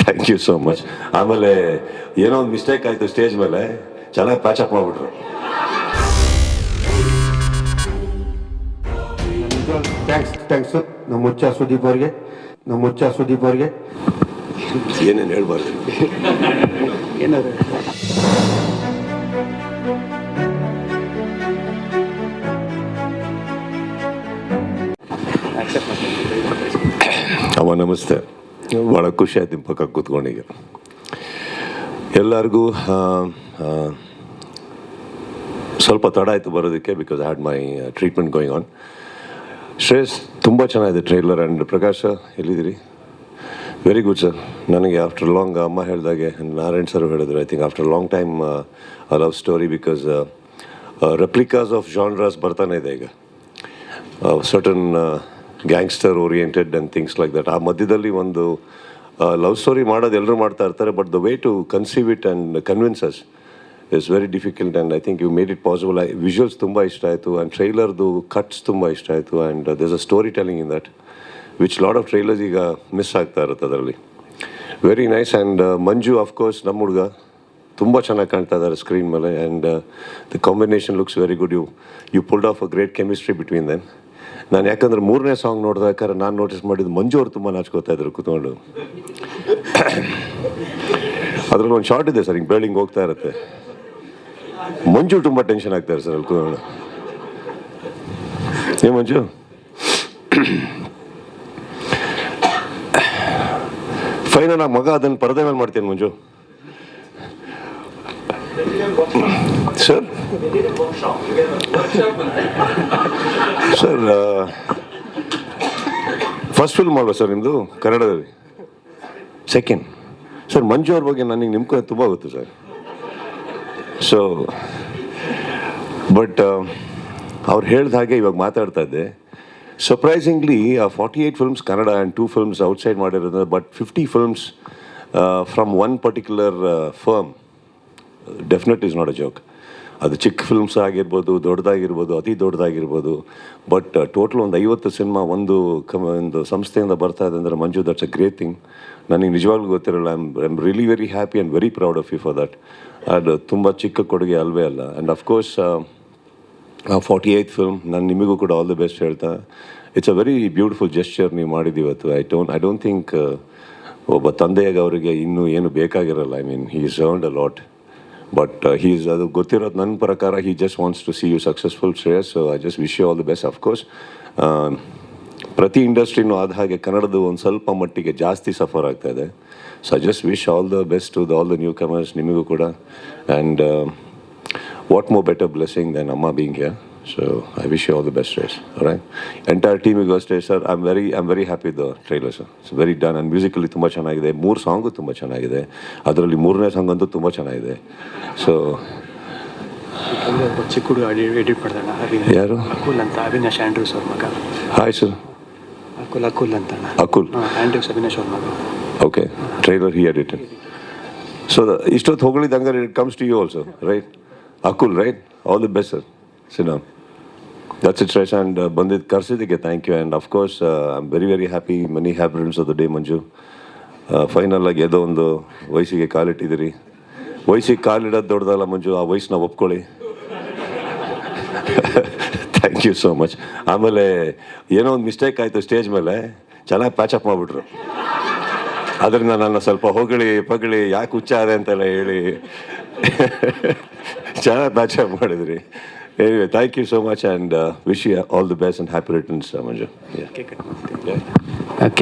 Thank you so much ಆಮೇಲೆ ಏನೋ ಒಂದು ಮಿಸ್ಟೇಕ್ ಆಯಿತು ಸ್ಟೇಜ್ ಮೇಲೆ. ಚೆನ್ನಾಗಿ ಪ್ಯಾಚ್ ಅಪ್ ಮಾಡಿಬಿಟ್ರು. ಥ್ಯಾಂಕ್ಸ್ ಥ್ಯಾಂಕ್ಸ್ ನಮ್ಮ ಮುಚ್ಚ ಸುದೀಪ್ ಅವ್ರಿಗೆ. ನಮ್ಮ ಮುಚ್ಚ ಸುದೀಪ್ ಅವ್ರಿಗೆ. ಏನೇನು ಹೇಳ್ಬಾರ್ದು? ಅವ ನಮಸ್ತೆ. ಭಾಳ ಖುಷಿ ಆಯ್ತು ನಿಮ್ಮ ಪಕ್ಕ ಕೂತ್ಕೊಂಡೀಗ ಎಲ್ಲರಿಗೂ ಸ್ವಲ್ಪ ತಡ ಆಯಿತು ಬರೋದಕ್ಕೆ because I had my treatment going on Shreyas, ತುಂಬ ಚೆನ್ನಾಗಿದೆ ಟ್ರೈಲರ್ ಆ್ಯಂಡ್ ಪ್ರಕಾಶ ಎಲ್ಲಿದ್ದೀರಿ? ವೆರಿ ಗುಡ್ ಸರ್ ನನಗೆ ಆಫ್ಟರ್ ಲಾಂಗ್ ಅಮ್ಮ ಹೇಳಿದಾಗೆ, ನಾರಾಯಣ್ ಸರ್ ಹೇಳಿದ್ರು I think after long time love story because replicas of genres ಬರ್ತಾನೆ ಇದೆ ಈಗ. Certain gangster oriented and things like that ಆ ಮಧ್ಯದಲ್ಲಿ ಒಂದು ಲವ್ ಸ್ಟೋರಿ ಮಾಡೋದು ಎಲ್ಲರೂ ಮಾಡ್ತಾ ಇರ್ತಾರೆ but the way to conceive it and as is very difficult and I think you made it possible I visuals ತುಂಬ ಇಷ್ಟ ಆಯಿತು ಆ್ಯಂಡ್ ಟ್ರೈಲರ್ದು ಕಟ್ಸ್ ತುಂಬ ಇಷ್ಟ ಆಯಿತು and does a story telling in that which lot of trailers ಈಗ miss ಆಗ್ತಾ ಇರುತ್ತೆ ಅದರಲ್ಲಿ. Very nice and Manju of course ನಮ್ಮ ಹುಡುಗ ತುಂಬ ಚೆನ್ನಾಗಿ ಕಾಣ್ತಾ ಇದ್ದಾರೆ ಸ್ಕ್ರೀನ್ ಮೇಲೆ and the combination looks very good you you pulled off a great chemistry between then ನಾನು ಯಾಕಂದ್ರೆ ಮೂರನೇ ಸಾಂಗ್ ನೋಡಿದಾಕಾರೆ ನಾನು ನೋಟಿಸ್ ಮಾಡಿದ್ದು ಮಂಜು ಅವರು ತುಂಬ ನಾಚ್ಕೋತಾ ಇದ್ರು ಕೂತ್ಕೊಂಡು. ಅದ್ರಲ್ಲಿ ಒಂದು ಶಾರ್ಟ್ ಇದೆ ಸರ್, ಹಿಂಗೆ ಬೆಳ್ಳಿಂಗ್ ಹೋಗ್ತಾ ಇರುತ್ತೆ. ಮಂಜು ತುಂಬ ಟೆನ್ಷನ್ ಆಗ್ತಾರೆ ಸರ್ ಅಲ್ಲಿ ಕೂತ್ಕೊಂಡು. ಏ ಮಂಜು? ಫೈನಲ್ ಆ ಮಗ ಅದನ್ನು ಪರದೆ ಮೇಲೆ ಮಾಡ್ತೀನಿ Manju? Sir sir first film ಮಾಡುವ ಸರ್ ನಿಮ್ಮದು ಕನ್ನಡದಲ್ಲಿ. ಸೆಕೆಂಡ್ ಸರ್, ಮಂಜು ಅವ್ರ ಬಗ್ಗೆ ನನಗೆ ನಿಮ್ಕ ತುಂಬ ಗೊತ್ತು ಸರ್. ಸೊ ಬಟ್ ಅವ್ರು ಹೇಳ್ದ ಹಾಗೆ ಇವಾಗ ಮಾತಾಡ್ತಾ ಇದ್ದೆ. Surprisingly forty eight films Kannada and two films outside ಮಾಡಿರೋದು but fifty films from one particular firm definite is not a joke ಅದು ಚಿಕ್ಕ ಫಿಲ್ಮ್ಸ್ ಆಗಿರ್ಬೋದು, ದೊಡ್ಡದಾಗಿರ್ಬೋದು, ಅತಿ ದೊಡ್ಡದಾಗಿರ್ಬೋದು. ಬಟ್ ಟೋಟಲ್ ಒಂದು ಐವತ್ತು ಸಿನಿಮಾ ಒಂದು ಕಮ, ಒಂದು ಸಂಸ್ಥೆಯಿಂದ ಬರ್ತಾ ಇದೆ ಅಂದರೆ Manju that's a great thing ನನಗೆ ನಿಜವಾಗ್ಲೂ ಗೊತ್ತಿರಲ್ಲ I am really very happy and very proud of you for that and ತುಂಬ ಚಿಕ್ಕ ಕೊಡುಗೆ ಅಲ್ವೇ ಅಲ್ಲ. And of course forty eight film ನಾನು ನಿಮಗೂ ಕೂಡ ಆಲ್ ದಿ ಬೆಸ್ಟ್ ಹೇಳ್ತಾ. It's a very beautiful gesture ನೀವು ಮಾಡಿದ್ದು ಇವತ್ತು. I don't I don't think ಒಬ್ಬ ತಂದೆಯಾಗ ಅವರಿಗೆ ಇನ್ನೂ ಏನು ಬೇಕಾಗಿರಲ್ಲ. I mean he is earned a lot but he's ಅದು ಗೊತ್ತಿರೋದು ನನ್ನ ಪ್ರಕಾರ he just wants to see you successful Shreyas so I just wish you all the best of course ಪ್ರತಿ ಇಂಡಸ್ಟ್ರಿನೂ ಆದ ಹಾಗೆ ಕನ್ನಡದ ಒಂದು ಸ್ವಲ್ಪ ಮಟ್ಟಿಗೆ ಜಾಸ್ತಿ ಸಫರ್ ಆಗ್ತಾ ಇದೆ. So I just wish all the best to the all the newcomers ನಿಮಗೂ ಕೂಡ. And what more better blessing than ಅಮ್ಮ being here so I wish you all the best race right entire ಟೀಮಿಗೂ ಅಷ್ಟೇ sir I am very I am very happy the trailer sir it's very done and musically ತುಂಬ ಚೆನ್ನಾಗಿದೆ ಮೂರು song ತುಂಬ ಚೆನ್ನಾಗಿದೆ ಅದರಲ್ಲಿ ಮೂರನೇ ಸಾಂಗ್ ಅಂತೂ ತುಂಬ ಚೆನ್ನಾಗಿದೆ ಸೊ ಚಿಕ್ಕ ಹುಡುಗ ಎಡಿಟ್ ಮಾಡ್ದಣ್ಣ. ಯಾರು? ಅಕುಲ್ ಅಂತ ಅವಿನಾಶ್ ಆಂಡ್ರೂಸ್ ಅವ್ರ ಮಗ. ಹಾಯ್ ಸರ್ ಅಕುಲ್ ಅಕುಲ್ ಅಂತ ಅಕುಲ್? ಹಾಂ ಆಂಡ್ರೂಸ್ ಅವಿನಾಶ್ ಅವ್ರ ಮಗ. Okay trailer he edited so ಇಷ್ಟೊತ್ತು ಹೊಗಳಿದ್ದಂಗೆ it comes to you also right Akul right all the best sir ಸಿನಾಮ್ that's it rise and ಬಂದಿದ್ದು ಕರ್ಸಿದ್ದಕ್ಕೆ thank you and of course I am very very happy many happy returns of the day Manju final ಆಗಿ ಏನೋ ಒಂದು ವಯಸ್ಸಿಗೆ ಕಾಲಿಟ್ಟಿದ್ದೀರಿ. ವಯಸ್ಸಿಗೆ ಕಾಲಿಡೋದು ದೊಡ್ಡದಲ್ಲ ಮಂಜು ಆ ವಯಸ್ಸನ್ನ ಒಪ್ಕೊಳ್ಳಿ. ಥ್ಯಾಂಕ್ ಯು ಸೋ ಮಚ್ ಆಮೇಲೆ, ಏನೋ ಒಂದು ಮಿಸ್ಟೇಕ್ ಆಯಿತು ಸ್ಟೇಜ್ ಮೇಲೆ. ಚೆನ್ನಾಗಿ ಪ್ಯಾಚಪ್ ಮಾಡಿಬಿಟ್ರು. ಅದರಿಂದ ನನ್ನ ಸ್ವಲ್ಪ ಹೊಗಳಿ, ಪಗಳಿ, ಯಾಕೆ ಹುಚ್ಚ ಅದೆ ಅಂತೆಲ್ಲ ಹೇಳಿ. ಚೆನ್ನಾಗಿ ಪ್ಯಾಚಪ್ ಮಾಡಿದ್ರಿ. Anyway, thank you so much and uh, wish you all the best and happy returns, Manju. Yeah. Okay, good. Yeah. Okay.